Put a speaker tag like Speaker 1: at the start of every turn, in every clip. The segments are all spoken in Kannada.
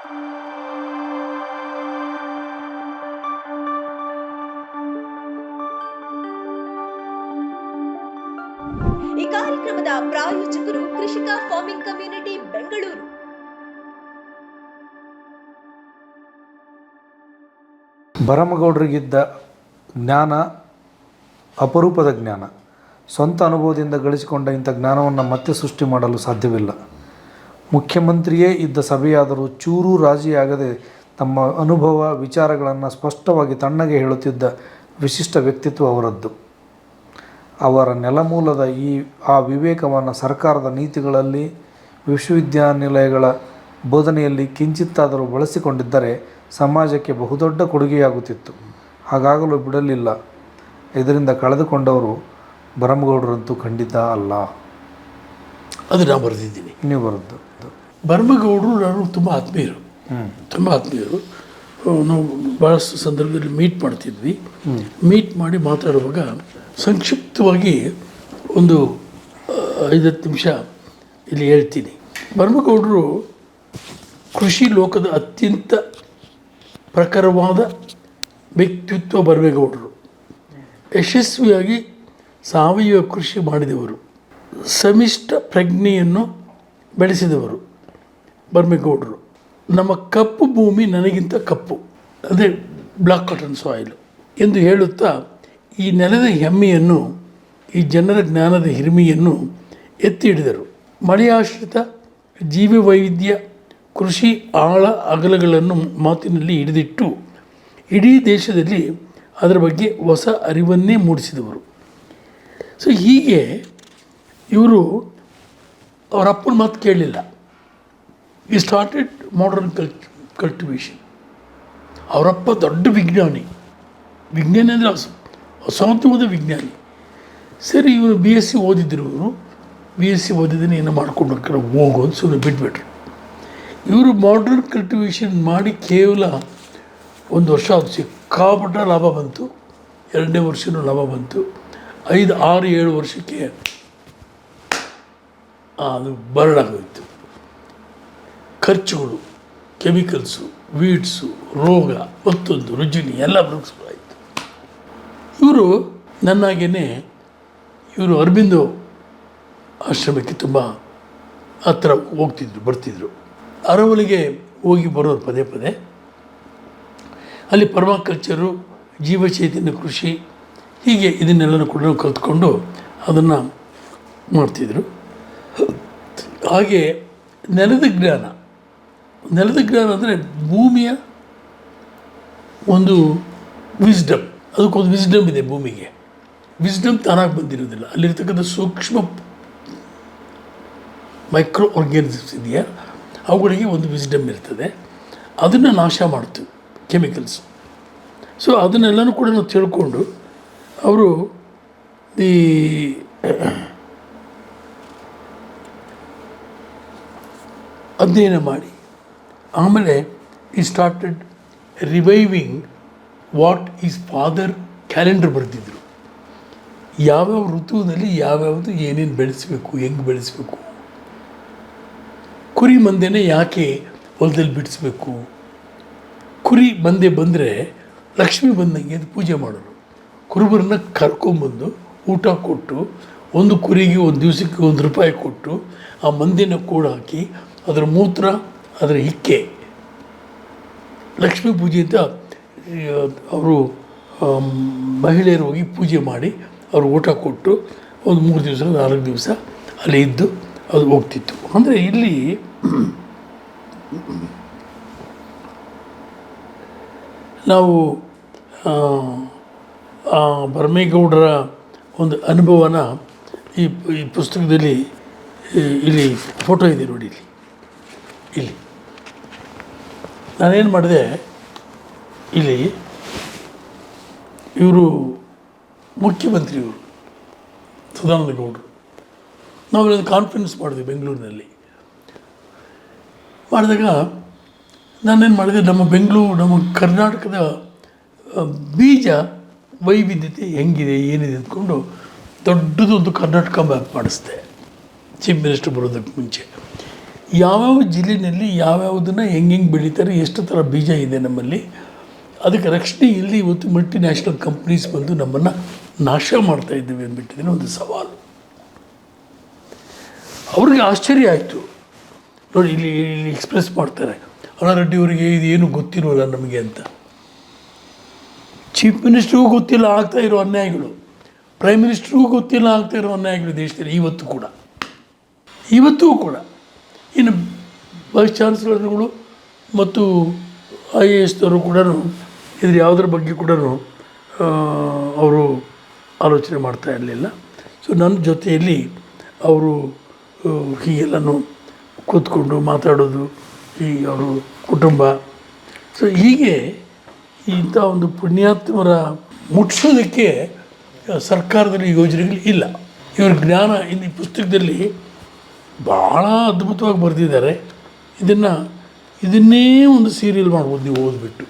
Speaker 1: ಈ ಕಾರ್ಯಕ್ರಮದ ಪ್ರಾಯೋಜಕರು ಕೃಷಿಕ ಫಾರ್ಮಿಂಗ್ ಕಮ್ಯುನಿಟಿ ಬೆಂಗಳೂರು.
Speaker 2: ಭರಮಗೌಡರಿಗಿದ್ದ ಜ್ಞಾನ, ಅಪರೂಪದ ಜ್ಞಾನ, ಸ್ವಂತ ಅನುಭವದಿಂದ ಗಳಿಸಿಕೊಂಡ ಇಂಥ ಜ್ಞಾನವನ್ನು ಮತ್ತೆ ಸೃಷ್ಟಿ ಮಾಡಲು ಸಾಧ್ಯವಿಲ್ಲ. ಮುಖ್ಯಮಂತ್ರಿಯೇ ಇದ್ದ ಸಭೆಯಾದರೂ ಚೂರೂ ರಾಜಿಯಾಗದೆ ತಮ್ಮ ಅನುಭವ, ವಿಚಾರಗಳನ್ನು ಸ್ಪಷ್ಟವಾಗಿ ತಣ್ಣಗೆ ಹೇಳುತ್ತಿದ್ದ ವಿಶಿಷ್ಟ ವ್ಯಕ್ತಿತ್ವ ಅವರದ್ದು. ಅವರ ನೆಲಮೂಲದ ಈ, ಆ ವಿವೇಕವನ್ನು ಸರ್ಕಾರದ ನೀತಿಗಳಲ್ಲಿ, ವಿಶ್ವವಿದ್ಯಾನಿಲಯಗಳ ಬೋಧನೆಯಲ್ಲಿ ಕಿಂಚಿತ್ತಾದರೂ ಬಳಸಿಕೊಂಡಿದ್ದರೆ ಸಮಾಜಕ್ಕೆ ಬಹುದೊಡ್ಡ ಕೊಡುಗೆಯಾಗುತ್ತಿತ್ತು. ಹಾಗಾಗಲು ಬಿಡಲಿಲ್ಲ. ಇದರಿಂದ ಕಳೆದುಕೊಂಡವರು ಭರಮಗೌಡರಂತೂ ಖಂಡಿತ ಅಲ್ಲ.
Speaker 3: ಅದು ನಾನು ಬರೆದಿದ್ದೀನಿ
Speaker 2: ನೀವು ಬರೆದು
Speaker 3: ಬರ್ಮಗೌಡರು ನಾನು ತುಂಬ ಆತ್ಮೀಯರು. ತುಂಬ ಆತ್ಮೀಯರು. ನಾವು ಭಾಳಷ್ಟು ಸಂದರ್ಭದಲ್ಲಿ ಮೀಟ್ ಮಾಡ್ತಿದ್ವಿ. ಮೀಟ್ ಮಾಡಿ ಮಾತಾಡುವಾಗ ಸಂಕ್ಷಿಪ್ತವಾಗಿ ಒಂದು ಐದತ್ತು ನಿಮಿಷ ಇಲ್ಲಿ ಹೇಳ್ತೀನಿ. ಬರ್ಮಗೌಡರು ಕೃಷಿ ಲೋಕದ ಅತ್ಯಂತ ಪ್ರಖರವಾದ ವ್ಯಕ್ತಿತ್ವ ಬರಬೇಗೌಡರು ಯಶಸ್ವಿಯಾಗಿ ಸಾವಯವ ಕೃಷಿ ಮಾಡಿದವರು. ಸಮಿಷ್ಟ ಪ್ರಜ್ಞೆಯನ್ನು ಬೆಳೆಸಿದವರು ಬರ್ಮೇಗೌಡರು. ನಮ್ಮ ಕಪ್ಪು ಭೂಮಿ ನನಗಿಂತ ಕಪ್ಪು ಅಂದರೆ ಬ್ಲಾಕ್ ಕಾಟನ್ ಸಾಯಿಲ್ ಎಂದು ಹೇಳುತ್ತಾ ಈ ನೆಲದ ಹೆಮ್ಮೆಯನ್ನು, ಈ ಜನರ ಜ್ಞಾನದ ಹಿರಿಮೆಯನ್ನು ಎತ್ತಿ ಹಿಡಿದರು. ಮಳೆಯಾಶ್ರಿತ ಜೀವ ವೈವಿಧ್ಯ ಕೃಷಿ ಆಳ ಅಗಲಗಳನ್ನು ಮಾತಿನಲ್ಲಿ ಹಿಡಿದಿಟ್ಟು ಇಡೀ ದೇಶದಲ್ಲಿ ಅದರ ಬಗ್ಗೆ ಹೊಸ ಅರಿವನ್ನೇ ಮೂಡಿಸಿದವರು. ಸೊ ಹೀಗೆ ಇವರು ಅವರಪ್ಪನ ಮಾತು ಕೇಳಲಿಲ್ಲ. ಈ ಸ್ಟಾರ್ಟೆಡ್ ಮಾಡರ್ನ್ ಕಲ್ ಕಲ್ಟಿವೇಷನ್ ಅವರಪ್ಪ ದೊಡ್ಡ ವಿಜ್ಞಾನಿ. ವಿಜ್ಞಾನಿ ಅಂದರೆ ಅಸ ಅಸಾಧ್ಯವಾದ ವಿಜ್ಞಾನಿ. ಸರಿ, ಇವರು ಬಿ ಎಸ್ ಸಿ ಓದಿದ್ರು ಇವರು. ಬಿ ಎಸ್ ಸಿ ಓದಿದ್ದೀನಿ ಏನೋ ಮಾಡ್ಕೊಂಡು ಹೋಗ್ತಾರೆ, ಹೋಗು ಅಂತ ಸುಮ್ಮನೆ ಬಿಟ್ಬಿಟ್ರು. ಇವರು ಮಾಡರ್ನ್ ಕಲ್ಟಿವೇಷನ್ ಮಾಡಿ ಕೇವಲ ಒಂದು ವರ್ಷ ಅದು ಸಿಕ್ಕಾಪಟ್ಟ ಲಾಭ ಬಂತು. ಎರಡನೇ ವರ್ಷನೂ ಲಾಭ ಬಂತು. ಐದು, ಆರು, ಏಳು ವರ್ಷಕ್ಕೆ ಅದು ಬರಡಾಗೋಯ್ತು ಖರ್ಚುಗಳು, ಕೆಮಿಕಲ್ಸು, ವೀಡ್ಸು, ರೋಗ, ಮತ್ತೊಂದು, ರುಜಿನಿ, ಎಲ್ಲ ಬರೋಕ್ಕೆ ಇವರು ನನ್ನಾಗೇ ಇವರು ಅರಬಿಂದೋ ಆಶ್ರಮಕ್ಕೆ ತುಂಬ ಹತ್ರ ಹೋಗ್ತಿದ್ರು, ಬರ್ತಿದ್ರು. ಅರವಳಿಗೆ ಹೋಗಿ ಬರೋರು ಪದೇ ಪದೇ. ಅಲ್ಲಿ ಪರ್ಮಾಕಲ್ಚರು, ಜೀವಚೈತನ್ಯ ಕೃಷಿ, ಹೀಗೆ ಇದನ್ನೆಲ್ಲನೂ ಕೂಡ ಕಲ್ತ್ಕೊಂಡು ಅದನ್ನು ಮಾಡ್ತಿದ್ರು. ಹಾಗೆ ನೆಲದ ಜ್ಞಾನ. ನೆಲದ ಜ್ಞಾನ ಅಂದರೆ ಭೂಮಿಯ ಒಂದು ವಿಸ್ಡಮ್ ಅದಕ್ಕೊಂದು ವಿಸ್ಡಮ್ ಇದೆ ಭೂಮಿಗೆ. ವಿಸ್ಡಮ್ ತಾನಾಗಿ ಬಂದಿರೋದಿಲ್ಲ. ಅಲ್ಲಿರ್ತಕ್ಕಂಥ ಸೂಕ್ಷ್ಮ ಮೈಕ್ರೋ ಆರ್ಗ್ಯಾನಿಸಮ್ಸ್ ಇದೆಯಾ? ಅವುಗಳಿಗೆ ಒಂದು ವಿಸ್ಡಮ್ ಇರ್ತದೆ. ಅದನ್ನು ನಾಶ ಮಾಡ್ತೀವಿ ಕೆಮಿಕಲ್ಸ್ ಸೊ ಅದನ್ನೆಲ್ಲನೂ ಕೂಡ ನಾವು ತಿಳ್ಕೊಂಡು, ಅವರು ಈ ಅಧ್ಯಯನ ಮಾಡಿ. ಆಮೇಲೆ ಈ started reviving what is father calendar ಬರೆದಿದ್ರು. ಯಾವ್ಯಾವ ಋತುವಿನಲ್ಲಿ ಯಾವ್ಯಾವುದು ಏನೇನು ಬೆಳೆಸಬೇಕು, ಹೆಂಗೆ ಬೆಳೆಸಬೇಕು, ಕುರಿ ಮಂದೆನೇ ಯಾಕೆ ಹೊಲದಲ್ಲಿ ಬಿಡಿಸ್ಬೇಕು, ಕುರಿ ಮಂದೆ ಬಂದರೆ ಲಕ್ಷ್ಮಿ ಬಂದಂಗೆ ಅದು ಪೂಜೆ ಮಾಡೋರು. ಕುರುಬರನ್ನ ಕರ್ಕೊಂಬಂದು ಊಟ ಕೊಟ್ಟು, ಒಂದು ಕುರಿಗೆ ಒಂದು ದಿವಸಕ್ಕೆ ಒಂದು ರೂಪಾಯಿ ಕೊಟ್ಟು ಆ ಮಂದಿನ ಕೂಡ ಹಾಕಿ ಅದರ ಮೂತ್ರ, ಅದರ ಹಿಕ್ಕೆ. ಲಕ್ಷ್ಮೀ ಪೂಜೆ ಅಂತ ಅವರು ಮಹಿಳೆಯರು ಹೋಗಿ ಪೂಜೆ ಮಾಡಿ, ಅವರು ಊಟ ಕೊಟ್ಟು, ಒಂದು ಮೂರು ದಿವಸ, ನಾಲ್ಕು ದಿವಸ ಅಲ್ಲಿ ಇದ್ದು, ಅದು ಹೋಗ್ತಿತ್ತು. ಅಂದರೆ ಇಲ್ಲಿ, ನಾವು ಭರಮೇಗೌಡರ ಒಂದು ಅನುಭವನ ಈ ಈ ಪುಸ್ತಕದಲ್ಲಿ ಇಲ್ಲಿ ಫೋಟೋ ಇದೆ ನೋಡಿ ಇಲ್ಲಿ. ಇಲ್ಲಿ. ನಾನೇನು ಮಾಡಿದೆ, ಇಲ್ಲಿ ಇವರು ಮುಖ್ಯಮಂತ್ರಿ ಇವರು ಸದಾನಂದ ಗೌಡರು ನಾವು ಕಾನ್ಫರೆನ್ಸ್ ಮಾಡಿದ್ವಿ ಬೆಂಗಳೂರಿನಲ್ಲಿ. ಮಾಡಿದಾಗ ನಾನೇನು ಮಾಡಿದೆ, ನಮ್ಮ ಬೆಂಗಳೂರು, ನಮ್ಮ ಕರ್ನಾಟಕದ ಬೀಜ ವೈವಿಧ್ಯತೆ ಹೆಂಗಿದೆ, ಏನಿದೆ ಅಂದ್ಕೊಂಡು ದೊಡ್ಡದೊಂದು ಕರ್ನಾಟಕ ಮ್ಯಾಪ್ ಮಾಡಿಸ್ದೆ. ಚೀಫ್ ಮಿನಿಸ್ಟರ್ ಬರೋದಕ್ಕೆ ಮುಂಚೆ. ಯಾವ್ಯಾವ ಜಿಲ್ಲೆಯಲ್ಲಿ ಯಾವ್ಯಾವುದನ್ನು ಹೆಂಗೆ ಹೆಂಗೆ ಬೆಳೀತಾರೆ, ಎಷ್ಟು ಥರ ಬೀಜ ಇದೆ ನಮ್ಮಲ್ಲಿ, ಅದಕ್ಕೆ ರಕ್ಷಣೆ ಇಲ್ಲಿ ಇವತ್ತು ಮಲ್ಟಿ ನ್ಯಾಷನಲ್ ಕಂಪ್ನೀಸ್ ಬಂದು ನಮ್ಮನ್ನು ನಾಶ ಮಾಡ್ತಾ ಇದ್ದೀವಿ ಅಂದ್ಬಿಟ್ಟಿದ್ದೀನಿ ಒಂದು ಸವಾಲು. ಅವ್ರಿಗೆ ಆಶ್ಚರ್ಯ ಆಯಿತು. ನೋಡಿ, ಇಲ್ಲಿ ಇಲ್ಲಿ ಎಕ್ಸ್ಪ್ರೆಸ್ ಮಾಡ್ತಾರೆ ಅವರಿಗೆ ಇದು ಏನು ಗೊತ್ತಿರೋಲ್ಲ ನಮಗೆ ಅಂತ. ಚೀಫ್ ಮಿನಿಸ್ಟ್ರಿಗೂ ಗೊತ್ತಿಲ್ಲ, ಆಗ್ತಾ ಇರೋ ಅನ್ಯಾಯಗಳು. ಪ್ರೈಮ್ ಮಿನಿಸ್ಟ್ರಿಗೂ ಗೊತ್ತಿಲ್ಲ, ಆಗ್ತಾ ಇರೋ ಅನ್ಯಾಯಗಳು ದೇಶದಲ್ಲಿ, ಇವತ್ತು ಕೂಡ. ಇವತ್ತೂ ಕೂಡ. ಇನ್ನು ವೈಸ್ ಚಾನ್ಸಲರ್ಗಳು ಮತ್ತು ಐ ಎ ಎಸ್ದವರು ಕೂಡ ಇದ್ರ ಯಾವುದ್ರ ಬಗ್ಗೆ ಕೂಡ ಅವರು ಆಲೋಚನೆ ಮಾಡ್ತಾ ಇರಲಿಲ್ಲ. ಸೊ ನನ್ನ ಜೊತೆಯಲ್ಲಿ ಅವರು ಹೀಗೆಲ್ಲ ಹೀಗೆಲ್ಲನೂ ಕೂತ್ಕೊಂಡು ಮಾತಾಡೋದು, ಈ ಅವರು ಕುಟುಂಬ. ಸೊ ಹೀಗೆ ಇಂಥ ಒಂದು ಪುಣ್ಯಾತ್ಮರ ಮುಟ್ಸೋದಕ್ಕೆ ಸರ್ಕಾರದಲ್ಲಿ ಯೋಜನೆಗಳು ಇಲ್ಲ. ಇವ್ರ ಜ್ಞಾನ ಇಲ್ಲಿ ಪುಸ್ತಕದಲ್ಲಿ ಭಾಳ ಅದ್ಭುತವಾಗಿ ಬರೆದಿದ್ದಾರೆ. ಇದನ್ನು, ಇದನ್ನೇ ಒಂದು ಸೀರಿಯಲ್ ಮಾಡ್ಬೋದು ನೀವು ಓದ್ಬಿಟ್ಟು.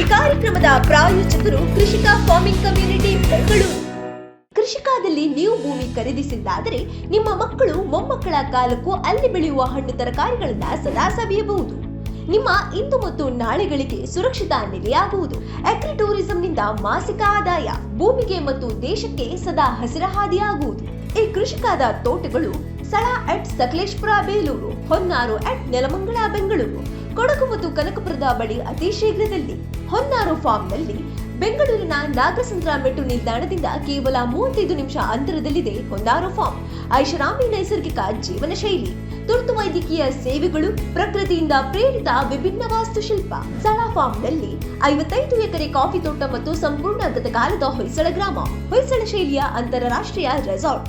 Speaker 1: ಈ ಕಾರ್ಯಕ್ರಮದ ಪ್ರಾಯೋಜಕರು ಕೃಷಿಕ ಫಾರ್ಮಿಂಗ್ ಕಮ್ಯುನಿಟಿ ಬೆಂಗಳೂರು. ಕೃಷಿಕಾದಲ್ಲಿ ನೀವು ಭೂಮಿ ಖರೀದಿಸಿದ್ದಾದರೆ ನಿಮ್ಮ ಮಕ್ಕಳು ಮೊಮ್ಮಕ್ಕಳ ಕಾಲಕ್ಕೂ ಅಲ್ಲಿ ಬೆಳೆಯುವ ಹಣ್ಣು ತರಕಾರಿಗಳನ್ನ ಸದಾ ಸವಿಯಬಹುದು. ನಿಮ್ಮ ಇಂದು ಮತ್ತು ನಾಳೆಗಳಿಗೆ ಸುರಕ್ಷಿತ ನೆಲೆಯಾಗುವುದು. ಅಗ್ರಿ ಟೂರಿಸಂನಿಂದ ಮಾಸಿಕ ಆದಾಯ ಭೂಮಿಗೆ ಮತ್ತು ದೇಶಕ್ಕೆ ಸದಾ ಹಸಿರ ಹಾದಿಯಾಗುವುದು. ಈ ಕೃಷಿಕಾದ ತೋಟಗಳು ಸ್ಥಳ ಅಟ್ ಸಕಲೇಶ್ಪುರ, ಬೇಲೂರು, ಹೊನ್ನಾರು ಅಟ್ ನೆಲಮಂಗಲ, ಬೆಂಗಳೂರು. ಕೊಡಗು ಮತ್ತು ಕನಕಪುರದ ಬಳಿ ಅತಿ ಶೀಘ್ರದಲ್ಲಿ ಹೊನ್ನಾರು ಫಾರ್ಮ್ನಲ್ಲಿ ಬೆಂಗಳೂರಿನ ನಾಗಸಂದ್ರ ಮೆಟ್ಟು ನಿಲ್ದಾಣದಿಂದ ಕೇವಲ ಮೂವತ್ತೈದು ನಿಮಿಷ ಅಂತರದಲ್ಲಿದೆ ಹೊನ್ನಾರು ಫಾರ್ಮ್. ಐಷಾರಾಮಿ ನೈಸರ್ಗಿಕ ಜೀವನ ಶೈಲಿ ತುರ್ತು ವೈದ್ಯಕೀಯ ಸೇವೆಗಳು, ಪ್ರಕೃತಿಯಿಂದ ಪ್ರೇರಿತ ವಿಭಿನ್ನ ವಾಸ್ತುಶಿಲ್ಪ. ಸಳ ಫಾರ್ಮ್ನಲ್ಲಿ ಐವತ್ತೈದು ಎಕರೆ ಕಾಫಿ ತೋಟ ಮತ್ತು ಸಂಪೂರ್ಣ ಗತಕಾಲದ ಹೊಯ್ಸಳ ಗ್ರಾಮ, ಹೊಯ್ಸಳ ಶೈಲಿಯ ಅಂತಾರಾಷ್ಟ್ರೀಯ ರೆಸಾರ್ಟ್